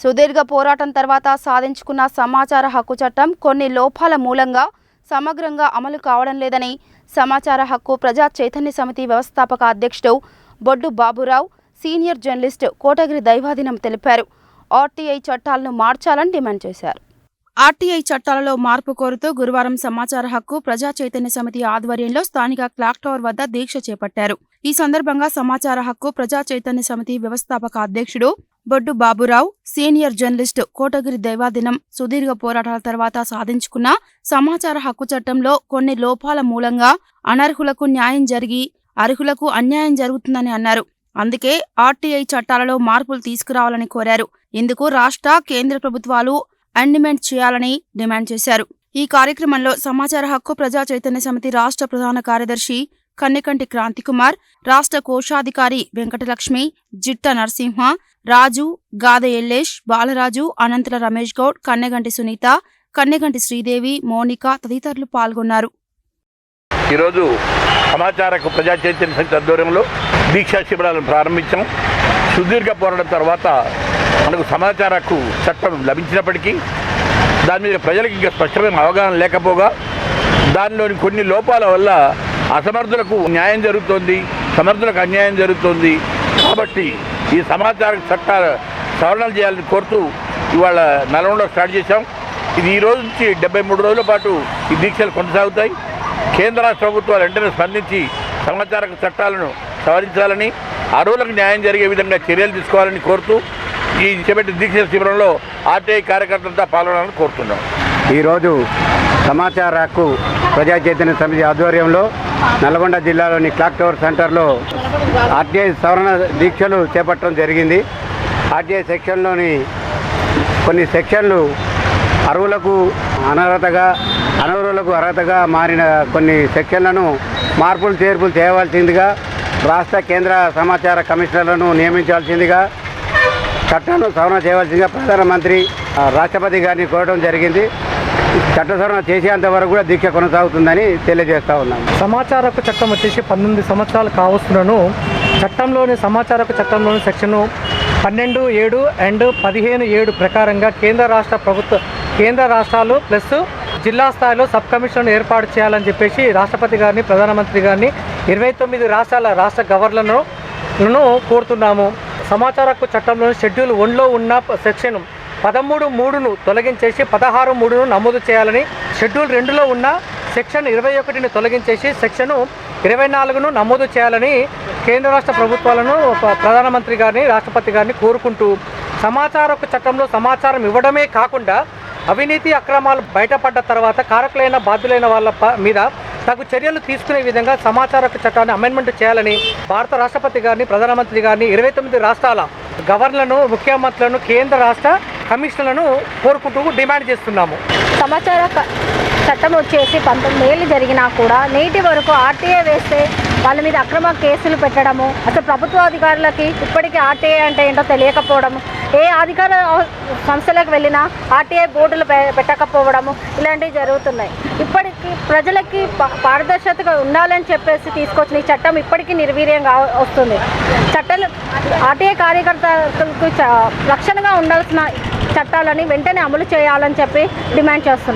సుదీర్ఘ పోరాటం తర్వాత సాధించుకున్న సమాచార హక్కు చట్టం కొన్ని లోపాల మూలంగా సమగ్రంగా అమలు కావడం లేదని సమాచార హక్కు ప్రజా చైతన్య సమితి వ్యవస్థాపక అధ్యక్షుడు బొడ్డు బాబురావు సీనియర్ జర్నలిస్ట్ కోటగిరి దైవాధీనం తెలిపారు. ఆర్టీఐ చట్టాలను మార్చాలని డిమాండ్ చేశారు. ఆర్టీఐ చట్టాలలో మార్పు కోరుతూ గురువారం సమాచార హక్కు ప్రజా చైతన్య సమితి ఆధ్వర్యంలో స్థానిక క్లాక్ టవర్ వద్ద దీక్ష చేపట్టారు. ఈ సందర్భంగా సమాచార హక్కు ప్రజా చైతన్య సమితి వ్యవస్థాపక అధ్యక్షుడు బొడ్డు బాబురావు సీనియర్ జర్నలిస్ట్ కోటగిరి దైవాదినం సుదీర్ఘ పోరాటాల తర్వాత సాధించుకున్న సమాచార హక్కు చట్టంలో కొన్ని లోపాల మూలంగా అనర్హులకు న్యాయం జరిగి అర్హులకు అన్యాయం జరుగుతుందని అన్నారు. అందుకే ఆర్టీఐ చట్టాలలో మార్పులు తీసుకురావాలని కోరారు. ఇందుకు రాష్ట్ర కేంద్ర ప్రభుత్వాలు అమెండ్మెంట్ చేయాలని డిమాండ్ చేశారు. ఈ కార్యక్రమంలో సమాచార హక్కు ప్రజా చైతన్య సమితి రాష్ట్ర ప్రధాన కార్యదర్శి కన్నెకంటి క్రాంతికుమార్ రాష్ట్ర కోశాధికారి వెంకటలక్ష్మి జిట్ట నరసింహ రాజు గాద ఎల్లేష్ బాలరాజు అనంతల రమేష్ గౌడ్ కన్నెగంటి సునీత కన్నెగంటి శ్రీదేవి మోనిక తదితరులు పాల్గొన్నారు. ఈరోజు సమాచారకు ప్రజా చైతన్య సమితి ఆధ్వర్యంలో దీక్షా శిబిరాలను ప్రారంభించాం. సుదీర్ఘ పోరాటం తర్వాత మనకు సమాచారకు చట్టం లభించినప్పటికీ దాని మీద ప్రజలకు ఇంకా స్పష్టమైన అవగాహన లేకపోగా దానిలోని కొన్ని లోపాల వల్ల అసమర్థులకు న్యాయం జరుగుతోంది సమర్థులకు అన్యాయం జరుగుతోంది. కాబట్టి ఈ సమాచార చట్టాల సవరణలు చేయాలని కోరుతూ ఇవాళ నల్గొండలో స్టార్ట్ చేశాం. ఇది ఈ రోజు నుంచి డెబ్బై మూడు రోజుల పాటు ఈ దీక్షలు కొనసాగుతాయి. కేంద్ర రాష్ట్ర ప్రభుత్వాలు వెంటనే స్పందించి సమాచార చట్టాలను సవరించాలని అరువులకు న్యాయం జరిగే విధంగా చర్యలు తీసుకోవాలని కోరుతూ ఈ చేపట్టిన దీక్ష శిబిరంలో ఆర్టీఐ కార్యకర్తలంతా పాల్గొనాలని కోరుతున్నాం. ఈరోజు సమాచార హక్కు ప్రజా చైతన్య సమితి ఆధ్వర్యంలో నల్గొండ జిల్లాలోని క్లాక్ టవర్ సెంటర్లో ఆర్టీఐ సవరణ దీక్షలు చేపట్టడం జరిగింది. ఆర్టీఐ సెక్షన్లోని కొన్ని సెక్షన్లు అరువులకు అనర్హతగా అనర్హులకు అర్హతగా మారిన కొన్ని సెక్షన్లను మార్పులు చేర్పులు చేయవలసిందిగా రాష్ట్ర కేంద్ర సమాచార కమిషనర్లను నియమించాల్సిందిగా చట్టాలను సవరణ చేయవలసిందిగా ప్రధానమంత్రి రాష్ట్రపతి గారిని కోరడం జరిగింది. చట్ట చేసేంత వరకు కూడా దీక్ష కొనసాగుతుందని తెలియజేస్తా ఉన్నాం సమాచార హక్కు చట్టం వచ్చేసి పంతొమ్మిది సంవత్సరాలు కావస్తున్నను. చట్టంలోని సమాచార హక్కు చట్టంలోని సెక్షను పన్నెండు ఏడు అండ్ పదిహేను ఏడు ప్రకారంగా కేంద్ర రాష్ట్ర ప్రభుత్వ కేంద్ర రాష్ట్రాలు ప్లస్ జిల్లా స్థాయిలో సబ్ కమిషన్ ఏర్పాటు చేయాలని చెప్పేసి రాష్ట్రపతి గారిని ప్రధానమంత్రి గారిని ఇరవై తొమ్మిది రాష్ట్రాల రాష్ట్ర గవర్నర్లను కోరుతున్నాము. సమాచార హక్కు చట్టంలోని షెడ్యూల్ వన్లో ఉన్న సెక్షన్ పదమూడు మూడును తొలగించేసి పదహారు మూడును నమోదు చేయాలని షెడ్యూల్ రెండులో ఉన్న సెక్షన్ ఇరవై ఒకటిని తొలగించేసి సెక్షన్ ఇరవై నాలుగును నమోదు చేయాలని కేంద్ర రాష్ట్ర ప్రభుత్వాలను ప్రధానమంత్రి గారిని రాష్ట్రపతి గారిని కోరుకుంటూ సమాచార చట్టంలో సమాచారం ఇవ్వడమే కాకుండా అవినీతి అక్రమాలు బయటపడ్డ తర్వాత కారకులైన బాధ్యులైన వాళ్ళ మీద తగు చర్యలు తీసుకునే విధంగా సమాచార చట్టాన్ని అమెండ్మెంట్ చేయాలని భారత రాష్ట్రపతి గారిని ప్రధానమంత్రి గారిని ఇరవై తొమ్మిది రాష్ట్రాల గవర్నర్లను ముఖ్యమంత్రులను కేంద్ర రాష్ట్ర కమిషన్లను కోరుకుంటూ డిమాండ్ చేస్తున్నాము. సమాచార చట్టం వచ్చేసి పంతొమ్మిది ఏళ్ళు జరిగినా కూడా నేటి వరకు ఆర్టీఏ వేస్తే వాళ్ళ మీద అక్రమ కేసులు పెట్టడము అసలు ప్రభుత్వ అధికారులకి ఇప్పటికీ ఆర్టీఏ అంటే ఏంటో తెలియకపోవడము ఏ అధికార సంస్థలకు వెళ్ళినా ఆర్టీఐ బోర్డులు పెట్టకపోవడము ఇలాంటివి జరుగుతున్నాయి. ఇప్పటికీ ప్రజలకి పారదర్శకతగా పారదర్శకత ఉండాలని చెప్పేసి తీసుకొచ్చిన ఈ చట్టం ఇప్పటికీ నిర్వీర్యంగా వస్తుంది. చట్టాలు ఆర్టీఐ కార్యకర్తలకు చ- రక్షణగా ఉండాల్సిన చట్టాలని వెంటనే అమలు చేయాలని చెప్పి డిమాండ్ చేస్తున్నాం